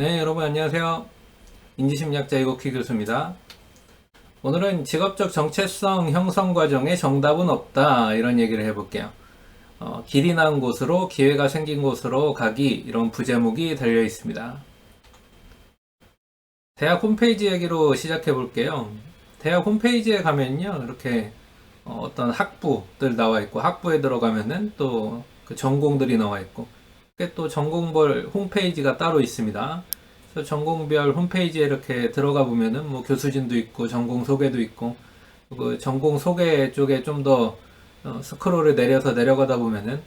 네, 여러분 안녕하세요. 인지심리학자 이국희 교수입니다. 오늘은 직업적 정체성 형성 과정에 정답은 없다 이런 얘기를 해볼게요. 어, 길이 난 곳으로 기회가 생긴 곳으로 가기 이런 부제목이 달려 있습니다. 대학 홈페이지 얘기로 시작해 볼게요. 대학 홈페이지에 가면요 이렇게 어, 어떤 학부들 나와 있고 학부에 들어가면은 또 그 전공들이 나와 있고 또 전공별 홈페이지가 따로 있습니다. 그래서 전공별 홈페이지에 이렇게 들어가 보면은 뭐 교수진도 있고 전공 소개도 있고 그 전공 소개 쪽에 좀더 어, 스크롤을 내려서 내려가다 보면은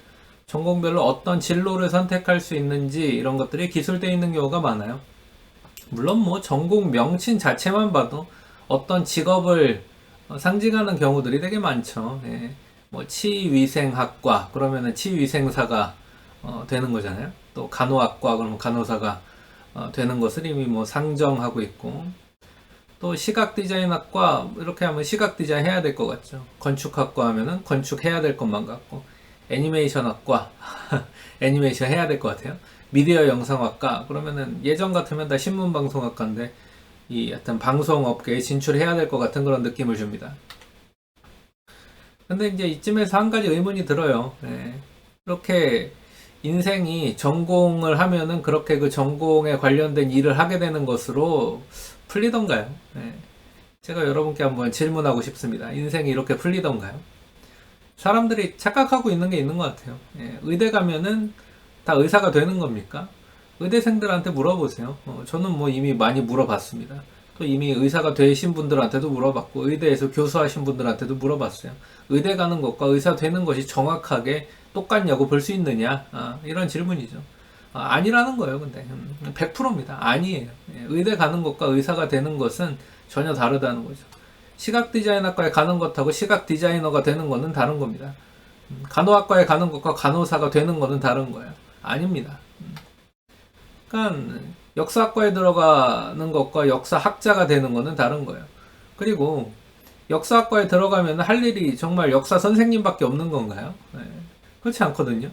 전공별로 어떤 진로를 선택할 수 있는지 이런 것들이 기술되어 있는 경우가 많아요. 물론 뭐 전공 명칭 자체만 봐도 어떤 직업을 어, 상징하는 경우들이 되게 많죠. 예. 뭐 치위생학과 그러면은 치위생사가 어, 되는 거잖아요. 또 간호학과 그러면 간호사가 어, 되는 것을 이미 뭐 상정하고 있고 또 시각 디자인학과 이렇게 하면 시각 디자인 해야 될 것 같죠. 건축학과 하면은 건축해야 될 것만 같고 애니메이션학과 애니메이션 해야 될 것 같아요. 미디어 영상학과 그러면은 예전 같으면 다 신문 방송학과인데 이 하여튼 방송업계에 진출해야 될 것 같은 그런 느낌을 줍니다. 근데 이제 이쯤에서 한 가지 의문이 들어요. 예. 이렇게 인생이 전공을 하면은 그렇게 그 전공에 관련된 일을 하게 되는 것으로 풀리던가요? 예. 제가 여러분께 한번 질문하고 싶습니다. 인생이 이렇게 풀리던가요? 사람들이 착각하고 있는 게 있는 것 같아요. 예. 의대 가면은 다 의사가 되는 겁니까? 의대생들한테 물어보세요. 어, 저는 뭐 이미 많이 물어봤습니다. 또 이미 의사가 되신 분들한테도 물어봤고 의대에서 교수하신 분들한테도 물어봤어요. 의대 가는 것과 의사 되는 것이 정확하게 똑같냐고 볼 수 있느냐 아, 이런 질문이죠. 아, 아니라는 거예요. 근데 음, 100%입니다. 아니에요. 예, 의대 가는 것과 의사가 되는 것은 전혀 다르다는 거죠. 시각 디자인학과에 가는 것하고 시각 디자이너가 되는 것은 다른 겁니다. 음, 간호학과에 가는 것과 간호사가 되는 것은 다른 거예요. 아닙니다. 음. 그러니까 역사학과에 들어가는 것과 역사학자가 되는 것은 다른 거예요. 그리고 역사학과에 들어가면 할 일이 정말 역사 선생님밖에 없는 건가요? 네. 그렇지 않거든요.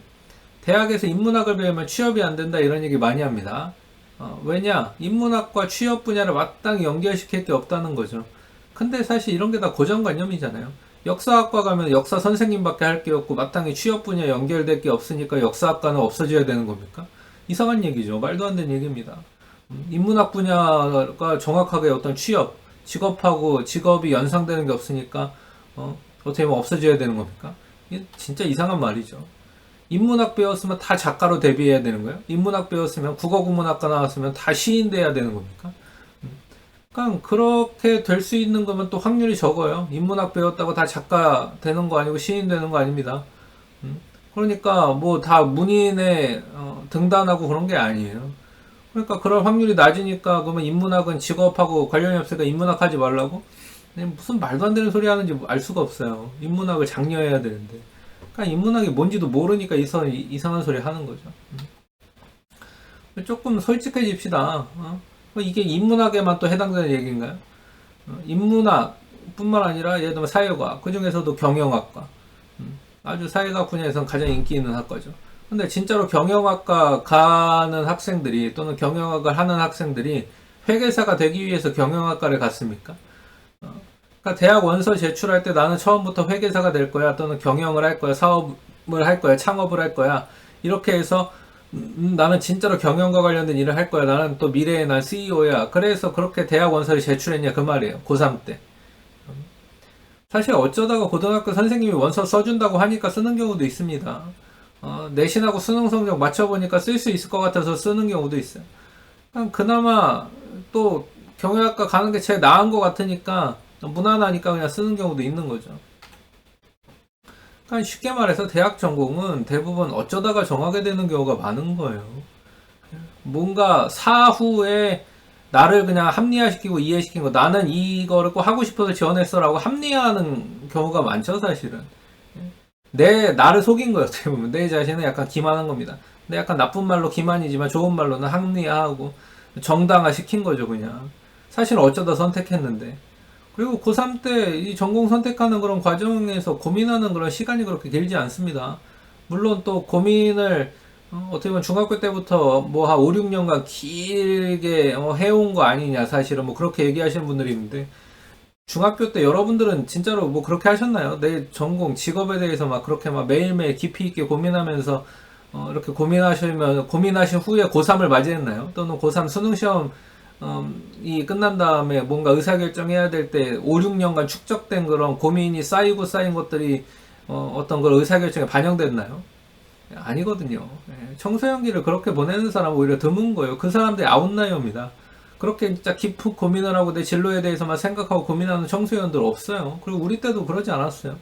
대학에서 인문학을 배우면 취업이 안 된다 이런 얘기 많이 합니다. 어, 왜냐? 인문학과 취업 분야를 마땅히 연결시킬 게 없다는 거죠. 근데 사실 이런 게 다 고정관념이잖아요. 역사학과 가면 역사 선생님밖에 할 게 없고 마땅히 취업 분야 연결될 게 없으니까 역사학과는 없어져야 되는 겁니까? 이상한 얘기죠. 말도 안 되는 얘기입니다. 음, 인문학 분야가 정확하게 어떤 취업, 직업하고 직업이 연상되는 게 없으니까 어, 어떻게 보면 없어져야 되는 겁니까? 진짜 이상한 말이죠. 인문학 배웠으면 다 작가로 데뷔해야 되는 거예요? 인문학 배웠으면 국어 국문학과 나왔으면 다 시인 돼야 되는 겁니까? 음, 그러니까 그렇게 될 수 있는 거면 또 확률이 적어요. 인문학 배웠다고 다 작가 되는 거 아니고 시인 되는 거 아닙니다. 음, 그러니까 뭐 다 문인에 어, 등단하고 그런 게 아니에요. 그러니까 그럴 확률이 낮으니까 그러면 인문학은 직업하고 관련이 없으니까 인문학 하지 말라고? 무슨 말도 안 되는 소리 하는지 알 수가 없어요. 인문학을 장려해야 되는데. 그러니까 인문학이 뭔지도 모르니까 이상, 이상한 소리 하는 거죠. 음. 조금 솔직해집시다. 어? 이게 인문학에만 또 해당되는 얘기인가요? 어, 인문학 뿐만 아니라 예를 들면 사회과학, 그 중에서도 경영학과. 음. 아주 사회과학 분야에서는 가장 인기 있는 학과죠. 근데 진짜로 경영학과 가는 학생들이 또는 경영학을 하는 학생들이 회계사가 되기 위해서 경영학과를 갔습니까? 어, 그러니까 대학 원서 제출할 때 나는 처음부터 회계사가 될 거야 또는 경영을 할 거야 사업을 할 거야 창업을 할 거야. 이렇게 해서 음, 나는 진짜로 경영과 관련된 일을 할 거야. 나는 또 미래의 난 CEO야. 그래서 그렇게 대학 원서를 제출했냐 그 말이에요. 고3 때. 사실 어쩌다가 고등학교 선생님이 원서 써준다고 하니까 쓰는 경우도 있습니다. 어, 내신하고 수능 성적 맞춰보니까 쓸 수 있을 것 같아서 쓰는 경우도 있어요. 그나마 또 경영학과 가는 게 제일 나은 것 같으니까 무난하니까 그냥 쓰는 경우도 있는 거죠. 그러니까 쉽게 말해서 대학 전공은 대부분 어쩌다가 정하게 되는 경우가 많은 거예요. 뭔가 사후에 나를 그냥 합리화시키고 이해시킨 거 나는 이거를 꼭 하고 싶어서 지원했어라고 합리화하는 경우가 많죠 사실은. 내 나를 속인 거예요 어떻게 보면 내 자신은 약간 기만한 겁니다 근데 약간 나쁜 말로 기만이지만 좋은 말로는 합리화하고 정당화 시킨 거죠 그냥 사실 어쩌다 선택했는데 그리고 고3 때 이 전공 선택하는 그런 과정에서 고민하는 그런 시간이 그렇게 길지 않습니다 물론 또 고민을 어, 어떻게 보면 중학교 때부터 뭐 한 5, 6년간 길게 어, 해온 거 아니냐 사실은 뭐 그렇게 얘기하시는 분들이 있는데 중학교 때 여러분들은 진짜로 뭐 그렇게 하셨나요? 내 전공 직업에 대해서 막 그렇게 막 매일매일 깊이 있게 고민하면서 어, 이렇게 고민하시면 고민하신 후에 고3을 맞이했나요? 또는 고3 수능 시험 음, 이 끝난 다음에 뭔가 의사결정해야 될 때 5, 6년간 축적된 그런 고민이 쌓이고 쌓인 것들이 어, 어떤 걸 의사결정에 반영됐나요? 아니거든요. 예, 청소년기를 그렇게 보내는 사람은 오히려 드문 거예요. 그 사람들이 아웃라이어입니다. 그렇게 진짜 깊은 고민을 하고 내 진로에 대해서만 생각하고 고민하는 청소년들 없어요. 그리고 우리 때도 그러지 않았어요.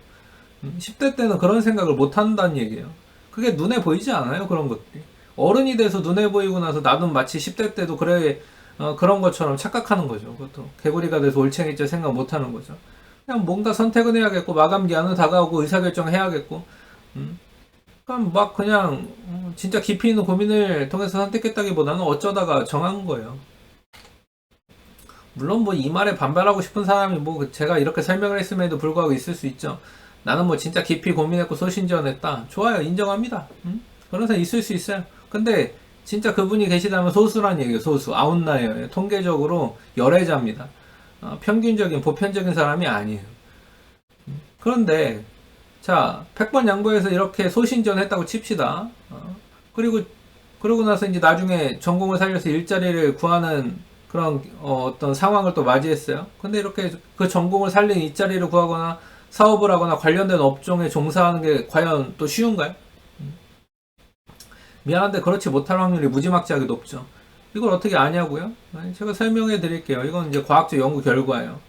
음, 10대 때는 그런 생각을 못 한다는 얘기예요. 그게 눈에 보이지 않아요, 그런 것들이. 어른이 돼서 눈에 보이고 나서 나도 마치 10대 때도 그래, 어, 그런 것처럼 착각하는 거죠. 그것도. 개구리가 돼서 올챙이째 생각 못 하는 거죠. 그냥 뭔가 선택은 해야겠고, 마감 기한은 다가오고, 의사결정 해야겠고, 음. 그럼 막 그냥, 음, 진짜 깊이 있는 고민을 통해서 선택했다기보다는 어쩌다가 정한 거예요. 물론 뭐 이 말에 반발하고 싶은 사람이 뭐 제가 이렇게 설명을 했음에도 불구하고 있을 수 있죠. 나는 뭐 진짜 깊이 고민했고 소신지원했다. 좋아요. 인정합니다. 음? 그런 사람 있을 수 있어요. 근데 진짜 그분이 계시다면 소수란 얘기예요. 소수. 아웃라이어예요. 통계적으로 열애자입니다. 어, 평균적인 보편적인 사람이 아니에요. 음? 그런데 자 100번 양보해서 이렇게 소신지원했다고 칩시다. 어, 그리고 그러고 나서 이제 나중에 전공을 살려서 일자리를 구하는 그런 어, 떤 상황을 또 맞이했어요. 근데 이렇게 그 전공을 살린 일자리를 구하거나 사업을 하거나 관련된 업종에 종사하는 게 과연 또 쉬운가요? 음. 미안한데 그렇지 못할 확률이 무지막지하게 높죠. 이걸 어떻게 아냐고요? 아니, 제가 설명해 드릴게요. 이건 이제 과학적 연구 결과예요.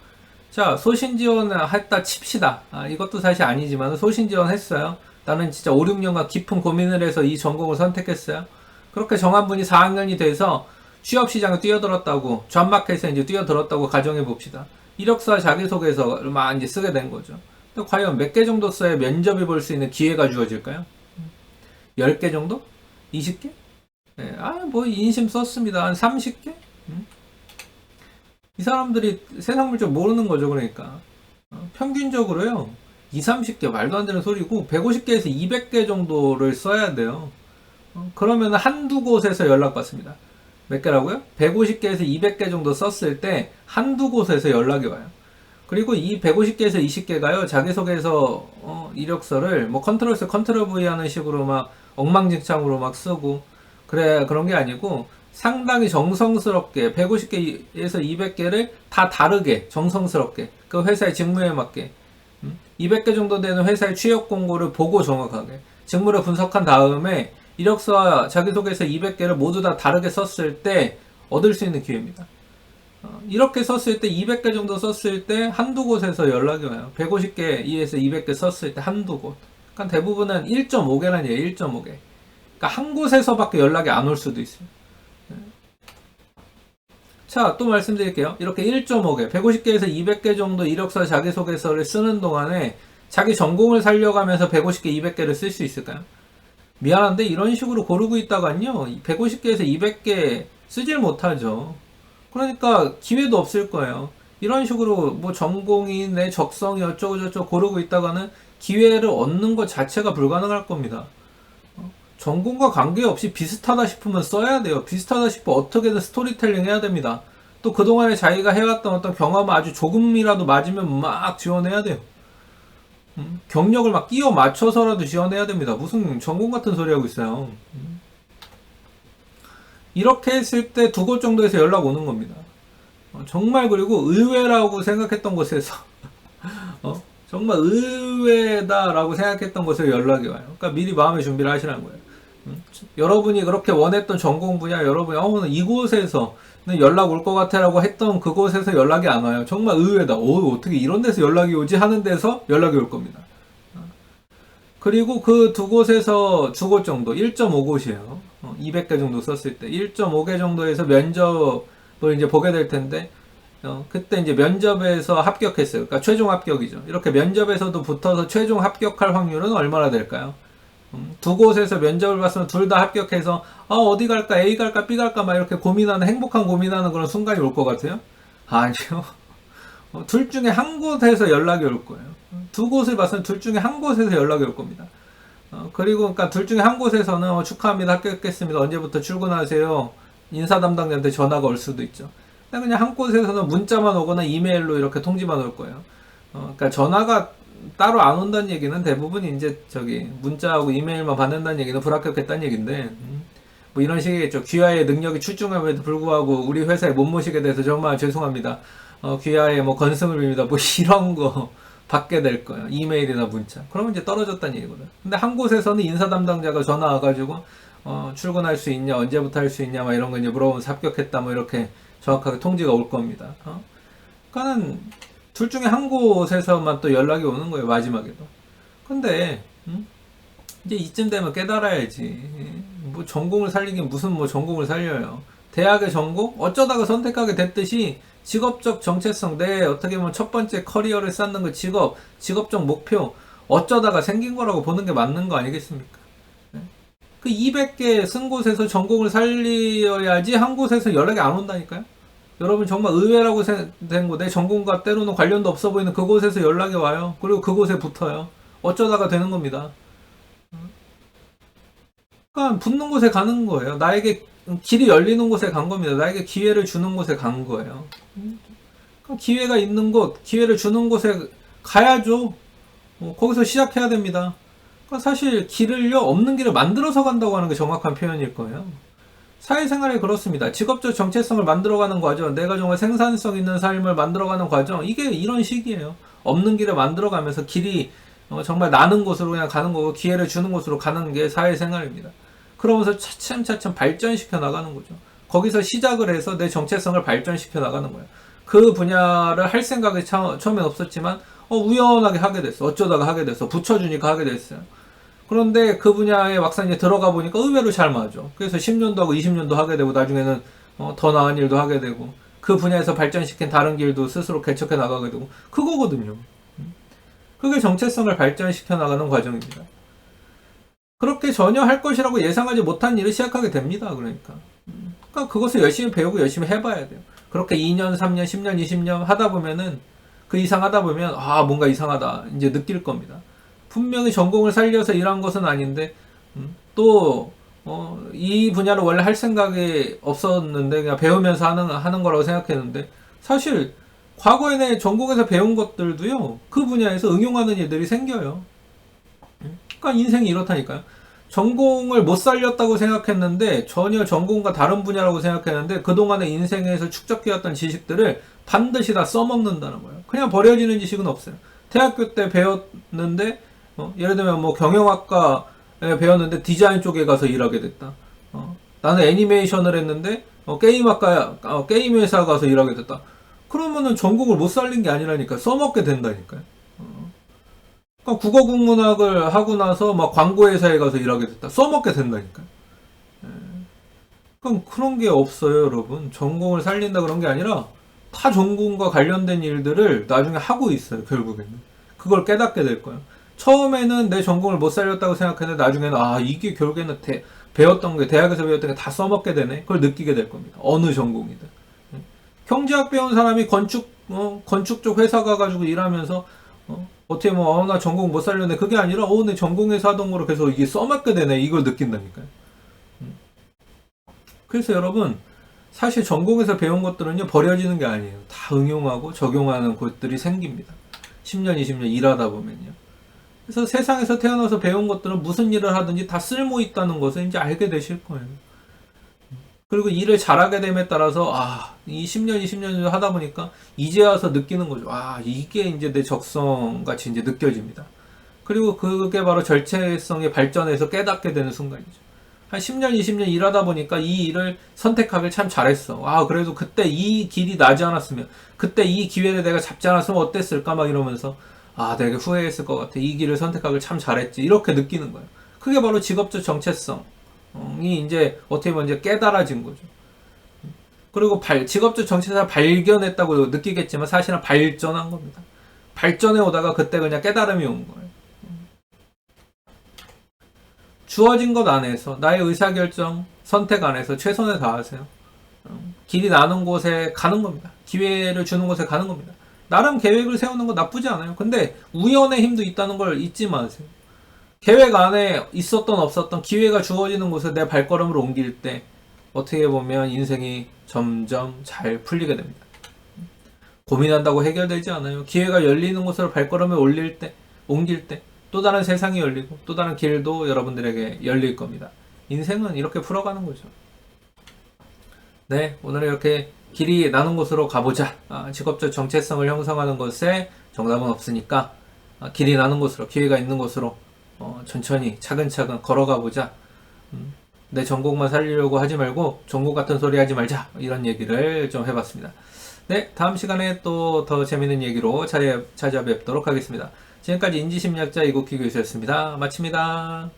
자, 소신 지원을 했다 칩시다. 아, 이것도 사실 아니지만 소신 지원 했어요. 나는 진짜 5, 6년간 깊은 고민을 해서 이 전공을 선택했어요. 그렇게 정한 분이 4학년이 돼서 취업 시장에 뛰어들었다고 존마켓에 이제 뛰어들었다고 가정해 봅시다. 이력서와 자기소개서를 막 이제 쓰게 된 거죠. 근데 과연 몇 개 정도 써야 면접을 볼수 있는 기회가 주어질까요? 10개 정도? 20개? 네, 아, 뭐 인심 썼습니다. 한 30개? 음? 이 사람들이 세상 물정 모르는 거죠, 그러니까. 어, 평균적으로요. 2, 30개 말도 안 되는 소리고 150개에서 200개 정도를 써야 돼요. 어, 그러면 한두 곳에서 연락받습니다. 몇 개라고요? 150개에서 200개 정도 썼을 때 한두 곳에서 연락이 와요. 그리고 이 150개에서 20개가요, 자기소개서, 어, 이력서를 뭐 컨트롤 C, 컨트롤 V 하는 식으로 막 엉망진창으로 막 쓰고, 그래, 그런 게 아니고 상당히 정성스럽게 150개에서 200개를 다 다르게 정성스럽게 그 회사의 직무에 맞게 200개 정도 되는 회사의 취업 공고를 보고 정확하게 직무를 분석한 다음에 이력서와 자기소개서 200개를 모두 다 다르게 썼을 때 얻을 수 있는 기회입니다. 어, 이렇게 썼을 때 200개 정도 썼을 때 한두 곳에서 연락이 와요. 150개 에서 200개 썼을 때 한두 곳. 그러니까 대부분은 1.5개란 얘기예요. 1.5개. 그러니까 한 곳에서밖에 연락이 안 올 수도 있어요. 네. 자, 또 말씀드릴게요. 이렇게 1.5개, 150개에서 200개 정도 이력서 자기소개서를 쓰는 동안에 자기 전공을 살려가면서 150개, 200개를 쓸 수 있을까요? 미안한데 이런 식으로 고르고 있다간요 150개에서 200개 쓰질 못하죠 그러니까 기회도 없을 거예요 이런 식으로 뭐 전공이 내 적성이 어쩌고저쩌고 고르고 있다가는 기회를 얻는 것 자체가 불가능할 겁니다 어? 전공과 관계없이 비슷하다 싶으면 써야 돼요 비슷하다 싶으면 어떻게든 스토리텔링 해야 됩니다 또 그동안에 자기가 해왔던 어떤 경험을 아주 조금이라도 맞으면 막 지원해야 돼요 음? 경력을 막 끼워 맞춰서라도 지원해야 됩니다. 무슨 전공 같은 소리 하고 있어요. 음? 이렇게 했을 때 두 곳 정도에서 연락 오는 겁니다. 어, 정말 그리고 의외라고 생각했던 곳에서 어? 정말 의외다라고 생각했던 곳에 연락이 와요. 그러니까 미리 마음의 준비를 하시라는 거예요. 음? 여러분이 그렇게 원했던 전공 분야 여러분이 어, 이곳에서 연락 올 것 같아라고 했던 그곳에서 연락이 안 와요. 정말 의외다. 오, 어떻게 이런 데서 연락이 오지 하는 데서 연락이 올 겁니다. 그리고 그 두 곳에서 두 곳 정도, 1.5곳이에요. 200개 정도 썼을 때, 1.5개 정도에서 면접을 이제 보게 될 텐데, 어, 그때 이제 면접에서 합격했어요. 그러니까 최종 합격이죠. 이렇게 면접에서도 붙어서 최종 합격할 확률은 얼마나 될까요? 음, 두 곳에서 면접을 봤으면 둘 다 합격해서 아 어디 갈까 A 갈까 B 갈까 막 이렇게 고민하는 행복한 고민하는 그런 순간이 올 것 같아요? 아니요. 어, 둘 중에 한 곳에서 연락이 올 거예요. 두 곳을 봤으면 둘 중에 한 곳에서 연락이 올 겁니다. 어, 그리고 그러니까 둘 중에 한 곳에서는 어, 축하합니다 합격했습니다 언제부터 출근하세요 인사 담당자한테 전화가 올 수도 있죠. 그냥 한 곳에서는 문자만 오거나 이메일로 이렇게 통지만 올 거예요. 어, 그러니까 전화가 따로 안 온다는 얘기는 대부분 이제 저기 문자하고 이메일만 받는다는 얘기는 불합격했다는 얘기인데 음, 뭐 이런 식이겠죠. 귀하의 능력이 출중함에도 불구하고 우리 회사에 못 모시게 돼서 정말 죄송합니다. 어, 귀하의 뭐 건승을 빕니다. 뭐 이런 거 받게 될 거예요. 이메일이나 문자. 그러면 이제 떨어졌다는 얘기거든. 근데 한 곳에서는 인사 담당자가 전화 와가지고 어, 출근할 수 있냐, 언제부터 할 수 있냐, 막 이런 거 이제 물어보면서 합격했다, 뭐 이렇게 정확하게 통지가 올 겁니다. 어? 그러니까는 둘 중에 한 곳에서만 또 연락이 오는 거예요, 마지막에도. 근데, 음? 이제 이쯤 되면 깨달아야지. 뭐 전공을 살리긴 무슨 뭐 전공을 살려요. 대학의 전공? 어쩌다가 선택하게 됐듯이 직업적 정체성, 내 어떻게 보면 첫 번째 커리어를 쌓는 그 직업, 직업적 목표, 어쩌다가 생긴 거라고 보는 게 맞는 거 아니겠습니까? 네? 그 200개 쓴 곳에서 전공을 살려야지 한 곳에서 연락이 안 온다니까요? 여러분 정말 의외라고 된 거, 내 전공과 때로는 관련도 없어 보이는 그곳에서 연락이 와요. 그리고 그곳에 붙어요. 어쩌다가 되는 겁니다. 그러니까 붙는 곳에 가는 거예요. 나에게 길이 열리는 곳에 간 겁니다. 나에게 기회를 주는 곳에 간 거예요. 기회가 있는 곳, 기회를 주는 곳에 가야죠. 어, 거기서 시작해야 됩니다. 그러니까 사실 길을요 없는 길을 만들어서 간다고 하는 게 정확한 표현일 거예요. 사회생활에 그렇습니다. 직업적 정체성을 만들어가는 과정, 내가 정말 생산성 있는 삶을 만들어가는 과정, 이게 이런 식이에요. 없는 길을 만들어가면서 길이 어, 정말 나는 곳으로 그냥 가는 거고 기회를 주는 곳으로 가는 게 사회생활입니다. 그러면서 차츰차츰 발전시켜 나가는 거죠. 거기서 시작을 해서 내 정체성을 발전시켜 나가는 거예요. 그 분야를 할 생각이 차, 처음엔 없었지만 어, 우연하게 하게 됐어. 어쩌다가 하게 됐어. 붙여주니까 하게 됐어요. 그런데 그 분야에 막상 이제 들어가 보니까 의외로 잘 맞아. 그래서 10년도 하고 20년도 하게 되고 나중에는 어, 더 나은 일도 하게 되고 그 분야에서 발전시킨 다른 길도 스스로 개척해 나가게 되고 그거거든요. 그게 정체성을 발전시켜 나가는 과정입니다. 그렇게 전혀 할 것이라고 예상하지 못한 일을 시작하게 됩니다. 그러니까. 그러니까 그것을 열심히 배우고 열심히 해봐야 돼요. 그렇게 2년, 3년, 10년, 20년 하다 보면은 그 이상 하다 보면 아 뭔가 이상하다 이제 느낄 겁니다. 분명히 전공을 살려서 일한 것은 아닌데 음, 또 어, 이 분야를 원래 할 생각이 없었는데 그냥 배우면서 하는 하는 거라고 생각했는데 사실 과거에 내 전공에서 배운 것들도요 그 분야에서 응용하는 일들이 생겨요. 그러니까 인생이 이렇다니까요. 전공을 못 살렸다고 생각했는데 전혀 전공과 다른 분야라고 생각했는데 그동안의 인생에서 축적해왔던 지식들을 반드시 다 써먹는다는 거예요. 그냥 버려지는 지식은 없어요. 대학교 때 배웠는데 어, 예를 들면 뭐 경영학과에 배웠는데 디자인 쪽에 가서 일하게 됐다. 어, 나는 애니메이션을 했는데 어, 게임학과 어, 게임 회사 가서 일하게 됐다. 그러면은 전공을 못 살린 게 아니라니까 써먹게 된다니까요. 어. 그러니까 국어 국문학을 하고 나서 막 광고 회사에 가서 일하게 됐다. 써먹게 된다니까요. 예. 그럼 그런 게 없어요, 여러분. 전공을 살린다 그런 게 아니라 타 전공과 관련된 일들을 나중에 하고 있어요, 결국에는. 그걸 깨닫게 될 거예요. 처음에는 내 전공을 못 살렸다고 생각했는데 나중에는 아 이게 결국에는 대, 배웠던 게 대학에서 배웠던 게 다 써먹게 되네. 그걸 느끼게 될 겁니다. 어느 전공이든. 예. 경제학 배운 사람이 건축 어, 건축 쪽 회사 가가지고 일하면서 어, 어떻게 뭐, 어, 나 전공 못 살렸네. 그게 아니라, 어, 내 전공에서 하던 거로 계속 이게 써먹게 되네. 이걸 느낀다니까요. 음. 그래서 여러분, 사실 전공에서 배운 것들은요, 버려지는 게 아니에요. 다 응용하고 적용하는 곳들이 생깁니다. 10년, 20년 일하다 보면요. 그래서 세상에서 태어나서 배운 것들은 무슨 일을 하든지 다 쓸모 있다는 것을 이제 알게 되실 거예요. 그리고 일을 잘하게 됨에 따라서 아, 이 10년, 20년 하다 보니까 이제 와서 느끼는 거죠. 아, 이게 이제 내 적성 같이 이제 느껴집니다. 그리고 그게 바로 절체성의 발전에서 깨닫게 되는 순간이죠. 한 10년, 20년 일하다 보니까 이 일을 선택하길 참 잘했어. 아, 그래도 그때 이 길이 나지 않았으면, 그때 이 기회를 내가 잡지 않았으면 어땠을까? 막 이러면서, 아, 되게 후회했을 것 같아. 이 길을 선택하길 참 잘했지. 이렇게 느끼는 거예요. 그게 바로 직업적 정체성. 이 이제 어떻게 보면 이제 깨달아진 거죠. 그리고 발, 직업적 정체성을 발견했다고 느끼겠지만 사실은 발전한 겁니다. 발전해 오다가 그때 그냥 깨달음이 온 거예요. 주어진 것 안에서 나의 의사결정, 선택 안에서 최선을 다하세요. 길이 나는 곳에 가는 겁니다. 기회를 주는 곳에 가는 겁니다. 나름 계획을 세우는 거 나쁘지 않아요. 근데 우연의 힘도 있다는 걸 잊지 마세요. 계획 안에 있었던 없었던 기회가 주어지는 곳에 내 발걸음을 옮길 때 어떻게 보면 인생이 점점 잘 풀리게 됩니다. 고민한다고 해결되지 않아요. 기회가 열리는 곳으로 발걸음을 올릴 때, 옮길 때, 또 다른 세상이 열리고, 또 다른 길도 여러분들에게 열릴 겁니다. 인생은 이렇게 풀어가는 거죠. 네, 오늘 이렇게 길이 나는 곳으로 가보자. 아, 직업적 정체성을 형성하는 것에 정답은 없으니까, 아, 길이 나는 곳으로, 기회가 있는 곳으로, 어, 천천히, 차근차근 걸어가 보자. 음, 내 전공만 살리려고 하지 말고, 전공 같은 소리 하지 말자. 이런 얘기를 좀 해봤습니다. 네, 다음 시간에 또 더 재밌는 얘기로 찾아, 찾아뵙도록 하겠습니다. 지금까지 인지심리학자 이국희 교수였습니다. 마칩니다.